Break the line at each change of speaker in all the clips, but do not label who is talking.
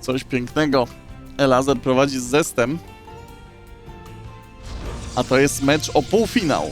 Coś pięknego. Elazer prowadzi z zestem. A to jest mecz o półfinał.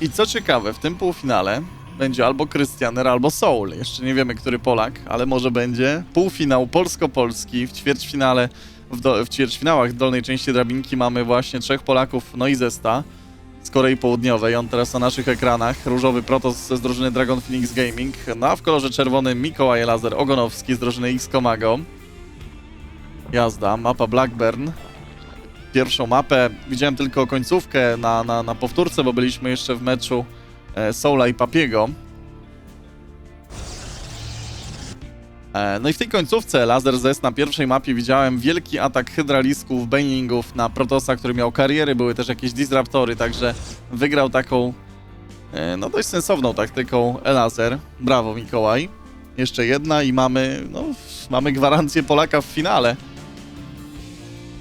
I co ciekawe, w tym półfinale będzie albo Krystianer, albo Soul. Jeszcze nie wiemy, który Polak, ale może będzie półfinał polsko-polski w ćwierćfinale. W, do, w ćwierćfinałach w dolnej części drabinki mamy właśnie trzech Polaków, no i Zesta z Korei Południowej. On teraz na naszych ekranach. Różowy Protos z drużyny Dragon Phoenix Gaming. No a w kolorze czerwonym Mikołaj Lazer Ogonowski z drużyny X Komago. Jazda, mapa Blackburn. Pierwszą mapę widziałem tylko końcówkę na, na, na powtórce, bo byliśmy jeszcze w meczu e, Soula i Papiego. E, No i w tej końcówce Laser Zest na pierwszej mapie widziałem wielki atak hydralisków, banelingów na Protosa, który miał kariery, były też jakieś disruptory, także wygrał taką e, no dość sensowną taktyką Elazer. Brawo Mikołaj. Jeszcze jedna i mamy, no, mamy gwarancję Polaka w finale.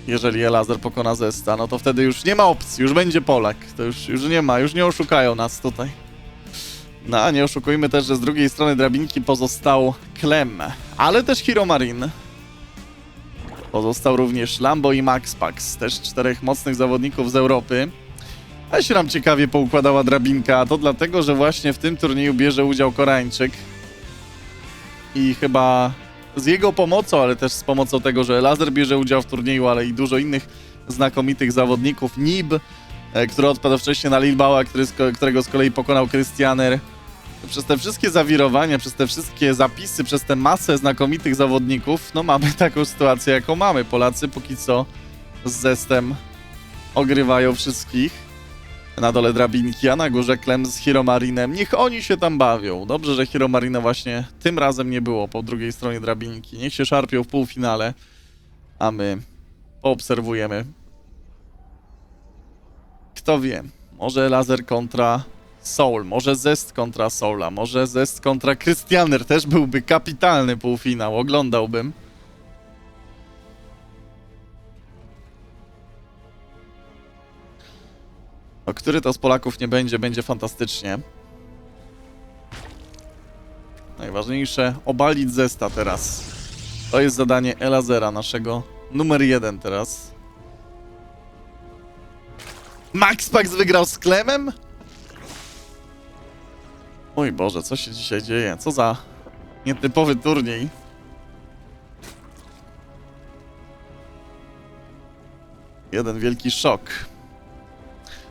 Jeżeli Elazer pokona Zesta, no to wtedy już nie ma opcji, już będzie Polak. To już, już nie ma, już nie oszukają nas tutaj. No, a nie oszukujmy też, że z drugiej strony drabinki pozostał Clem, ale też Hiro Marin. Pozostał również Lambo i Max Pax, też czterech mocnych zawodników z Europy. A się nam ciekawie poukładała drabinka, a to dlatego, że właśnie w tym turnieju bierze udział Koreańczyk. I chyba z jego pomocą, ale też z pomocą tego, że Lazer bierze udział w turnieju, ale i dużo innych znakomitych zawodników. Nib, e, który odpadł wcześniej na Lilbała, którego z kolei pokonał Christianer. Przez te wszystkie zawirowania, przez te wszystkie zapisy, przez tę masę znakomitych zawodników, no mamy taką sytuację, jaką mamy. Polacy póki co z zestem ogrywają wszystkich na dole drabinki, a na górze Klem z Hiromarinem. Niech oni się tam bawią. Dobrze, że Hiromarina właśnie tym razem nie było po drugiej stronie drabinki. Niech się szarpią w półfinale, a my poobserwujemy. Kto wie, może Laser kontra Soul, może Zest kontra Soula, może Zest kontra Christianer też byłby kapitalny półfinał, oglądałbym. O który to z Polaków nie będzie, będzie fantastycznie. Najważniejsze, obalić Zesta teraz. To jest zadanie Elazera, naszego numer jeden teraz. Max Pax wygrał z Klemem? Mój Boże, co się dzisiaj dzieje? Co za nietypowy turniej. Jeden wielki szok.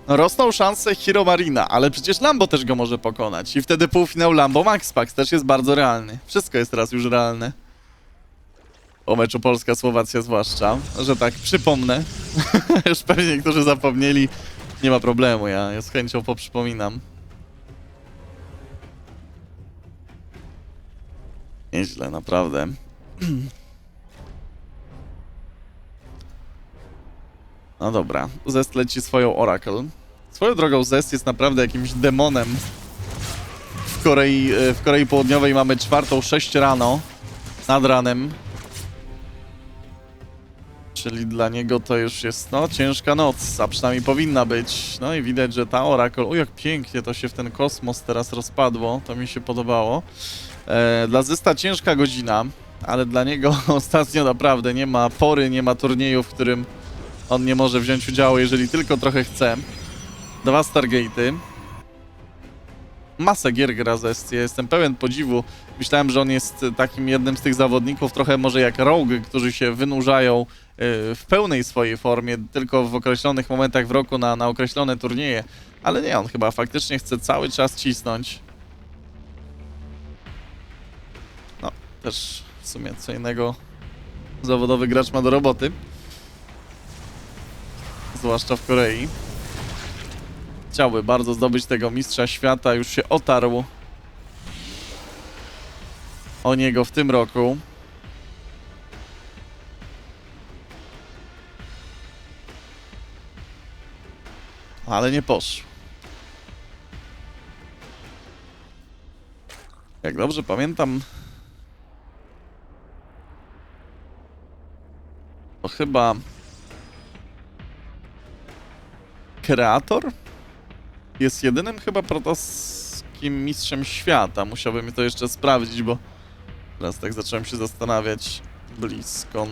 Rosną szanse Hiro Marina, ale przecież Lambo też go może pokonać. I wtedy półfinał Lambo Max Pax też jest bardzo realny. Wszystko jest teraz już realne. Po meczu Polska-Słowacja zwłaszcza, że tak przypomnę. już pewnie niektórzy zapomnieli. Nie ma problemu, ja, ja z chęcią poprzypominam. Nieźle, naprawdę. No dobra, Zest leci swoją Oracle. Swoją drogą Zest jest naprawdę jakimś demonem. W Korei, e, w Korei Południowej mamy czwartą 6 rano, nad ranem. Czyli dla niego to już jest, no, ciężka noc, a przynajmniej powinna być. No i widać, że ta Oracle, o jak pięknie to się w ten kosmos teraz rozpadło, to mi się podobało. E, dla Zesta ciężka godzina, ale dla niego ostatnio naprawdę nie ma pory, nie ma turnieju, w którym on nie może wziąć udziału, jeżeli tylko trochę chce. Dwa Stargate'y. Masę gier gra Zest. Ja jestem pełen podziwu. Myślałem, że on jest takim jednym z tych zawodników, trochę może jak Rogue, którzy się wynurzają y, w pełnej swojej formie, tylko w określonych momentach w roku na, na określone turnieje. Ale nie, on chyba faktycznie chce cały czas cisnąć. No, też w sumie co innego zawodowy gracz ma do roboty. Zwłaszcza w Korei. Chciałby bardzo zdobyć tego mistrza świata, już się otarł o niego w tym roku. Ale nie poszło. Jak dobrze pamiętam, to chyba kreator jest jedynym chyba protoskim mistrzem świata. Musiałbym to jeszcze sprawdzić, bo teraz tak zacząłem się zastanawiać. Bliskon.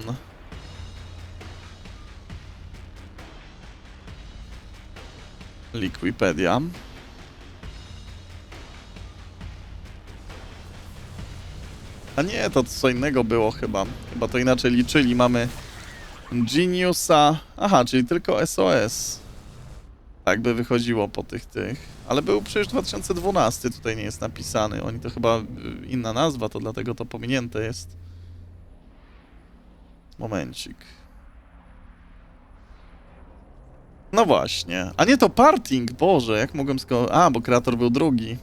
Liquipedia. A nie, to co innego było chyba. Chyba to inaczej liczyli. Mamy Geniusa. Aha, czyli tylko SOS. Tak by wychodziło po tych tych. Ale był przecież 2012, tutaj nie jest napisany. Oni to chyba y, inna nazwa, to dlatego to pominięte jest. Momencik. No właśnie. A nie to parting, Boże, jak mogłem sko... A, bo kreator był drugi.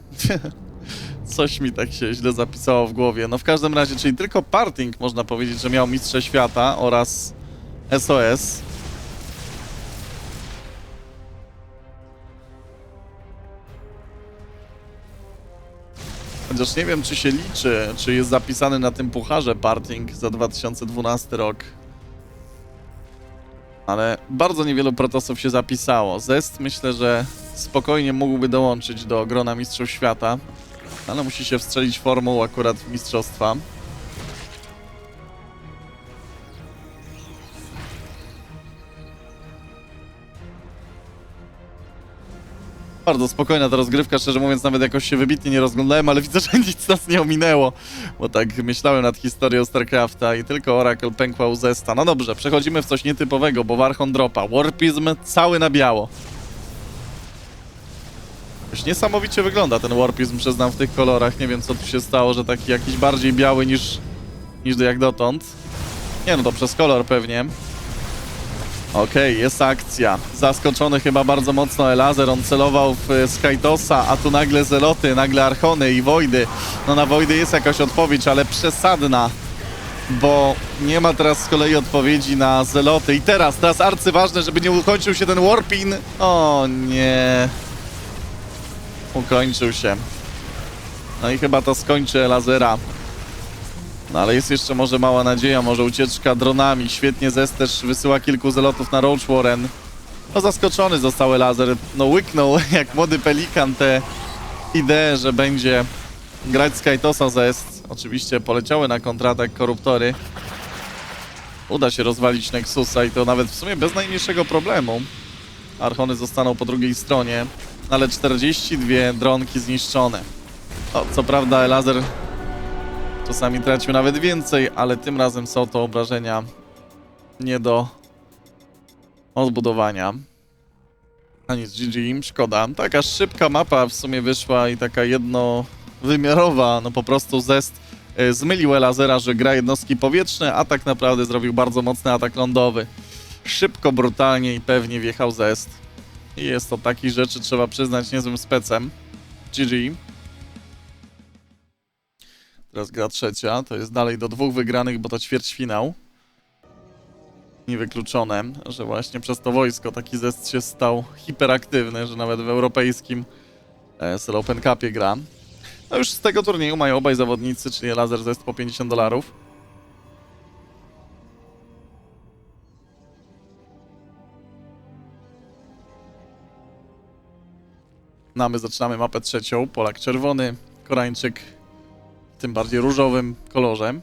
Coś mi tak się źle zapisało w głowie. No w każdym razie, czyli tylko parting można powiedzieć, że miał Mistrze Świata oraz SOS. Chociaż nie wiem, czy się liczy, czy jest zapisany na tym pucharze parting za 2012 rok. Ale bardzo niewielu protosów się zapisało. Zest myślę, że spokojnie mógłby dołączyć do grona Mistrzów Świata, ale musi się wstrzelić formą akurat w mistrzostwa. Bardzo spokojna ta rozgrywka, szczerze mówiąc, nawet jakoś się wybitnie nie rozglądałem, ale widzę, że nic nas nie ominęło, bo tak myślałem nad historią StarCrafta i tylko Oracle pękła u Zesta. No dobrze, przechodzimy w coś nietypowego, bo Warhon dropa. Warpizm cały na biało. Już niesamowicie wygląda ten Warpizm, przyznam, w tych kolorach. Nie wiem, co tu się stało, że taki jakiś bardziej biały niż, niż jak dotąd. Nie no, to przez kolor pewnie. Okej, jest akcja. Zaskoczony chyba bardzo mocno Elazer. On celował w e, Skytosa, a tu nagle Zeloty, nagle Archony i Wojdy. No na Wojdy jest jakaś odpowiedź, ale przesadna. Bo nie ma teraz z kolei odpowiedzi na Zeloty. I teraz, teraz arcyważne, żeby nie ukończył się ten Warpin. O nie. Ukończył się. No i chyba to skończy Elazera. No ale jest jeszcze może mała nadzieja, może ucieczka dronami. Świetnie Zest też wysyła kilku zelotów na Roach Warren. No zaskoczony został laser. No łyknął jak młody pelikan te idee, że będzie grać Skytosa Zest. Oczywiście poleciały na kontratak koruptory. Uda się rozwalić Nexusa i to nawet w sumie bez najmniejszego problemu. Archony zostaną po drugiej stronie, ale 42 dronki zniszczone. No, co prawda Elazer Czasami tracił nawet więcej, ale tym razem są to obrażenia nie do odbudowania. A nic, GG, szkoda. Taka szybka mapa w sumie wyszła i taka jednowymiarowa, no po prostu Zest y, zmylił Elazera, że gra jednostki powietrzne, a tak naprawdę zrobił bardzo mocny atak lądowy. Szybko, brutalnie i pewnie wjechał Zest. I jest to takich rzeczy, trzeba przyznać, niezłym specem. GG. Teraz gra trzecia, to jest dalej do dwóch wygranych, bo to ćwierćfinał. Niewykluczone, że właśnie przez to wojsko taki zest się stał hiperaktywny, że nawet w europejskim ESL Open Cupie gra. No już z tego turnieju mają obaj zawodnicy, czyli Laser Zest po 50 dolarów. No zaczynamy mapę trzecią. Polak czerwony, Koreańczyk tym bardziej różowym kolorze.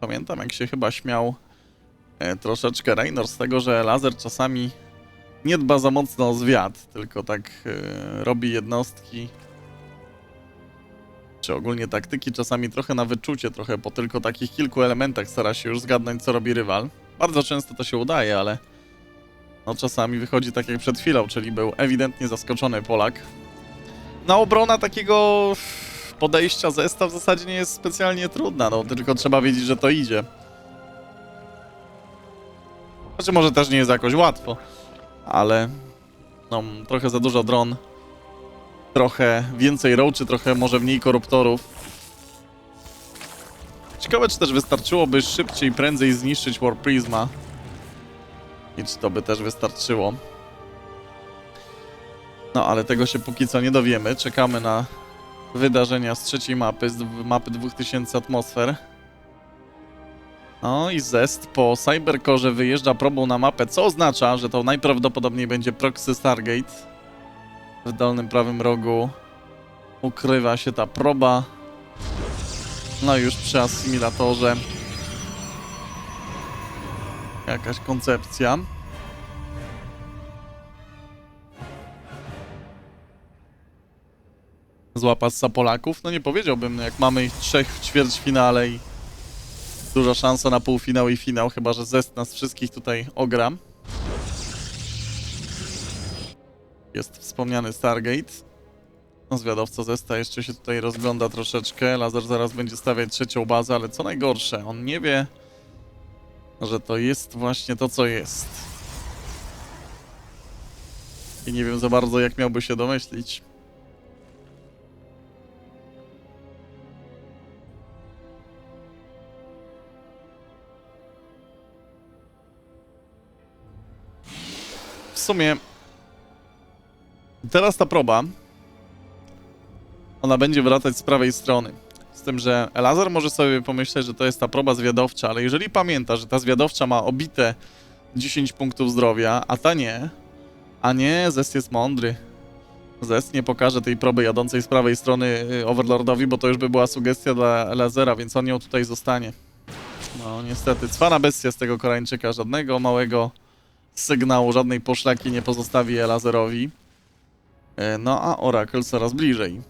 Pamiętam, jak się chyba śmiał e, troszeczkę Raynor z tego, że laser czasami nie dba za mocno o zwiat, tylko tak e, robi jednostki czy ogólnie taktyki czasami trochę na wyczucie, trochę po tylko takich kilku elementach stara się już zgadnąć, co robi rywal. Bardzo często to się udaje, ale no czasami wychodzi tak jak przed chwilą, czyli był ewidentnie zaskoczony Polak, no obrona takiego podejścia zestaw w zasadzie nie jest specjalnie trudna, no tylko trzeba wiedzieć, że to idzie. Znaczy może też nie jest jakoś łatwo, ale no trochę za dużo dron, trochę więcej roaczy, trochę może mniej koruptorów. Ciekawe, czy też wystarczyłoby szybciej, prędzej zniszczyć War Prisma. I czy to by też wystarczyło. No, ale tego się póki co nie dowiemy. Czekamy na wydarzenia z trzeciej mapy, z mapy 2000 atmosfer. No i Zest po Cybercore wyjeżdża probą na mapę, co oznacza, że to najprawdopodobniej będzie Proxy Stargate. W dolnym prawym rogu ukrywa się ta proba. No już przy asymilatorze jakaś koncepcja. Złapać Polaków? No nie powiedziałbym, jak mamy ich trzech w ćwierćfinale i duża szansa na półfinał i finał, chyba że Zest nas wszystkich tutaj ogra. Jest wspomniany Stargate. No, zwiadowca Zesta jeszcze się tutaj rozgląda troszeczkę. Lazer zaraz będzie stawiać trzecią bazę, ale co najgorsze, on nie wie, że to jest właśnie to, co jest. I nie wiem za bardzo, jak miałby się domyślić. Sumie teraz ta proba ona będzie wracać z prawej strony. Z tym, że Elazar może sobie pomyśleć, że to jest ta proba zwiadowcza, ale jeżeli pamięta, że ta zwiadowcza ma obite 10 punktów zdrowia, a ta nie, a nie, Zest jest mądry. Zest nie pokaże tej proby jadącej z prawej strony y, Overlordowi, bo to już by była sugestia dla Elazera, więc on ją tutaj zostanie. No niestety, cwana bestia z tego Koreańczyka, żadnego małego sygnału, żadnej poszlaki nie pozostawi Elazerowi. E, No a Oracle coraz bliżej.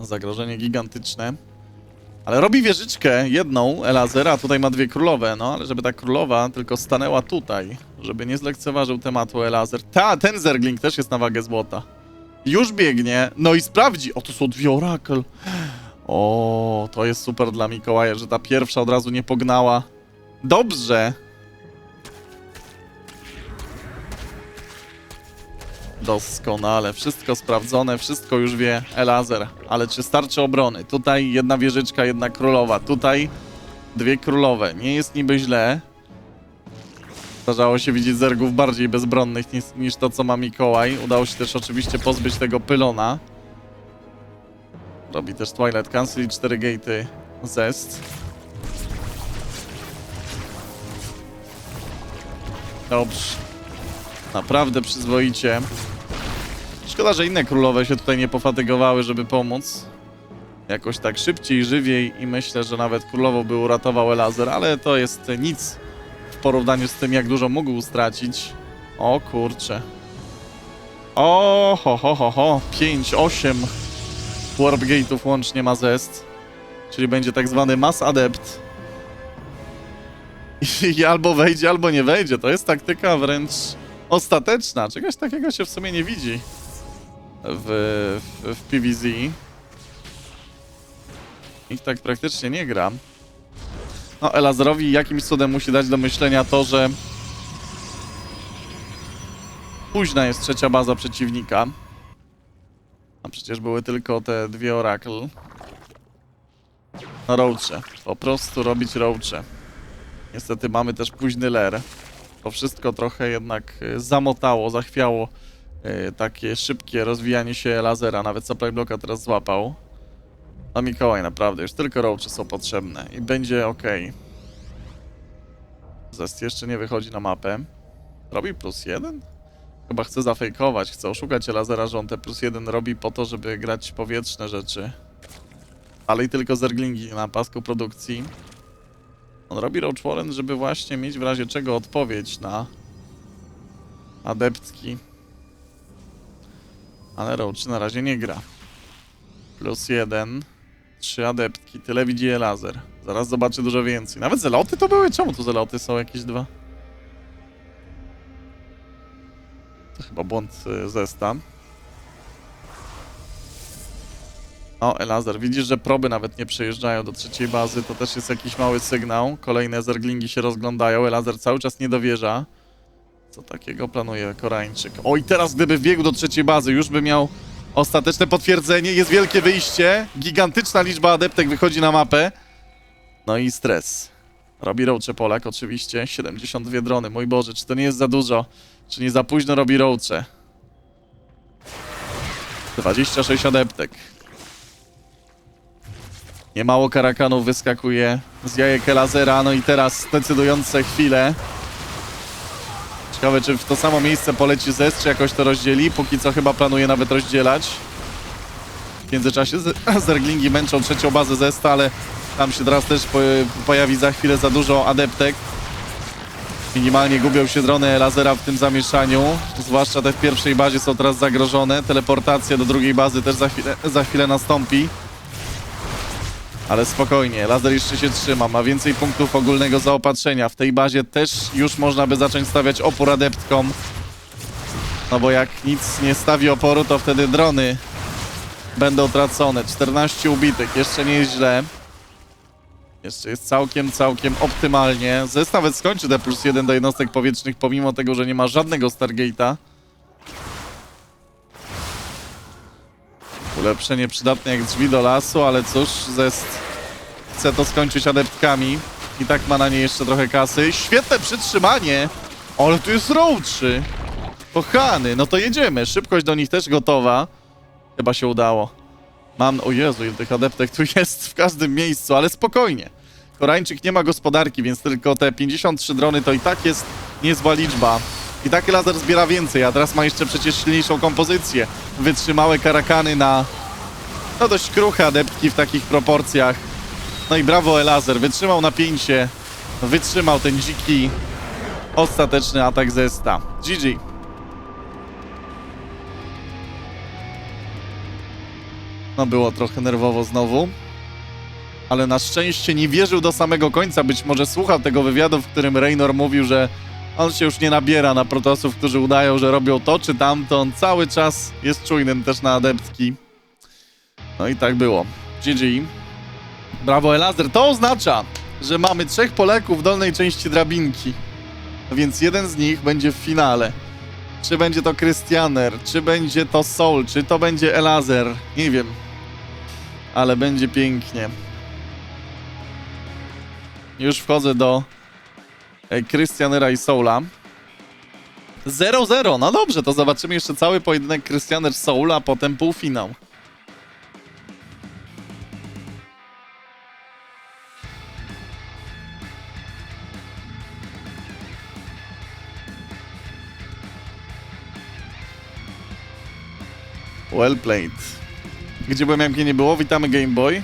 Zagrożenie gigantyczne. Ale robi wieżyczkę, jedną, Elazer, a tutaj ma dwie królowe, no ale żeby ta królowa tylko stanęła tutaj, żeby nie zlekceważył tematu Elazer. Ta, ten Zergling też jest na wagę złota. Już biegnie, no i sprawdzi. O, to są dwie Oracle. O, to jest super dla Mikołaja, że ta pierwsza od razu nie pognała. Dobrze. Doskonale, wszystko sprawdzone, wszystko już wie Elazer. Ale czy starczy obrony? Tutaj jedna wieżyczka, jedna królowa. Tutaj dwie królowe. Nie jest niby źle. Zdarzało się widzieć zergów bardziej bezbronnych niż, niż to, co ma Mikołaj. Udało się też oczywiście pozbyć tego pylona. Robi też Twilight Cancel i 4 gatey Zest. Dobrze. Naprawdę przyzwoicie. Szkoda, że inne królowe się tutaj nie pofatygowały, żeby pomóc. Jakoś tak szybciej, żywiej i myślę, że nawet królową by uratował Elazer, ale to jest nic w porównaniu z tym, jak dużo mógł stracić. O kurcze. O, ho, ho, ho, ho. 5, 8 Warp Gate'ów łącznie ma zest. Czyli będzie tak zwany Mass Adept. I albo wejdzie, albo nie wejdzie. To jest taktyka wręcz ostateczna. Czegoś takiego się w sumie nie widzi w, w, w PvZ. Ich tak praktycznie nie gra. No, Elazarowi jakimś cudem musi dać do myślenia to, że późna jest trzecia baza przeciwnika. A przecież były tylko te dwie Oracle. No roache. Po prostu robić roache. Niestety mamy też późny ler. To wszystko trochę jednak y, zamotało, zachwiało y, takie szybkie rozwijanie się lasera. Nawet supply blocka teraz złapał. A Mikołaj naprawdę, już tylko roache są potrzebne i będzie ok. Zest jeszcze nie wychodzi na mapę. Robi plus jeden? Chyba chce zafejkować, chce oszukać lasera, że on te plus jeden robi po to, żeby grać powietrzne rzeczy. Ale i tylko zerglingi na pasku produkcji. On robi Roach Warren, żeby właśnie mieć w razie czego odpowiedź na adeptki. Ale Roach na razie nie gra. Plus jeden. Trzy adeptki. Tyle widzi laser. Zaraz zobaczy dużo więcej. Nawet zeloty to były? Czemu tu zeloty są jakieś dwa? To chyba błąd y, zesta. O, Elazer, widzisz, że proby nawet nie przejeżdżają do trzeciej bazy, to też jest jakiś mały sygnał. Kolejne zerglingi się rozglądają, Elazer cały czas nie dowierza. Co takiego planuje Koreańczyk? O, i teraz gdyby wbiegł do trzeciej bazy, już by miał ostateczne potwierdzenie. Jest wielkie wyjście, gigantyczna liczba adeptek wychodzi na mapę. No i stres. Robi roache Polak oczywiście, 72 drony, mój Boże, czy to nie jest za dużo? Czy nie za późno robi roache? 26 adeptek. Niemało karakanów wyskakuje z jajek no i teraz decydujące chwile. Ciekawe, czy w to samo miejsce poleci Zest, czy jakoś to rozdzieli. Póki co chyba planuje nawet rozdzielać. W międzyczasie Zerglingi męczą trzecią bazę Zesta, ale tam się teraz też po, pojawi za chwilę za dużo adeptek. Minimalnie gubią się drony lasera w tym zamieszaniu. Zwłaszcza te w pierwszej bazie są teraz zagrożone. Teleportacja do drugiej bazy też za chwilę, za chwilę nastąpi. Ale spokojnie, laser jeszcze się trzyma, ma więcej punktów ogólnego zaopatrzenia. W tej bazie też już można by zacząć stawiać opór adeptkom. No bo jak nic nie stawi oporu, to wtedy drony będą tracone. 14 ubitych, jeszcze nie jest źle. Jeszcze jest całkiem, całkiem optymalnie. Zes nawet skończy te plus 1 do jednostek powietrznych, pomimo tego, że nie ma żadnego Stargate'a. Ulepszenie przydatne jak drzwi do lasu, ale cóż, Zest chce to skończyć adeptkami. I tak ma na nie jeszcze trochę kasy. Świetne przytrzymanie! Ale tu jest rołczy! Kochany, no to jedziemy. Szybkość do nich też gotowa. Chyba się udało. Mam, o Jezu, tych adeptek tu jest w każdym miejscu, ale spokojnie. Koreańczyk nie ma gospodarki, więc tylko te 53 drony to i tak jest niezła liczba. I taki laser zbiera więcej, a teraz ma jeszcze przecież silniejszą kompozycję. Wytrzymałe karakany na no dość kruche adeptki w takich proporcjach. No i brawo Elazer, wytrzymał napięcie, wytrzymał ten dziki, ostateczny atak Zesta. GG. No było trochę nerwowo znowu. Ale na szczęście nie wierzył do samego końca. Być może słuchał tego wywiadu, w którym Raynor mówił, że on się już nie nabiera na protosów, którzy udają, że robią to czy tamto. On cały czas jest czujnym też na adeptki. No i tak było. GG. Brawo Elazer. To oznacza, że mamy trzech Polaków w dolnej części drabinki. Więc jeden z nich będzie w finale. Czy będzie to Christianer, czy będzie to Soul, czy to będzie Elazer. Nie wiem. Ale będzie pięknie. Już wchodzę do e, Christianera i Soula. 0-0. No dobrze, to zobaczymy jeszcze cały pojedynek Christianer Soul, a potem półfinał. Well played. Gdzie jak mnie nie było? Witamy Game Boy.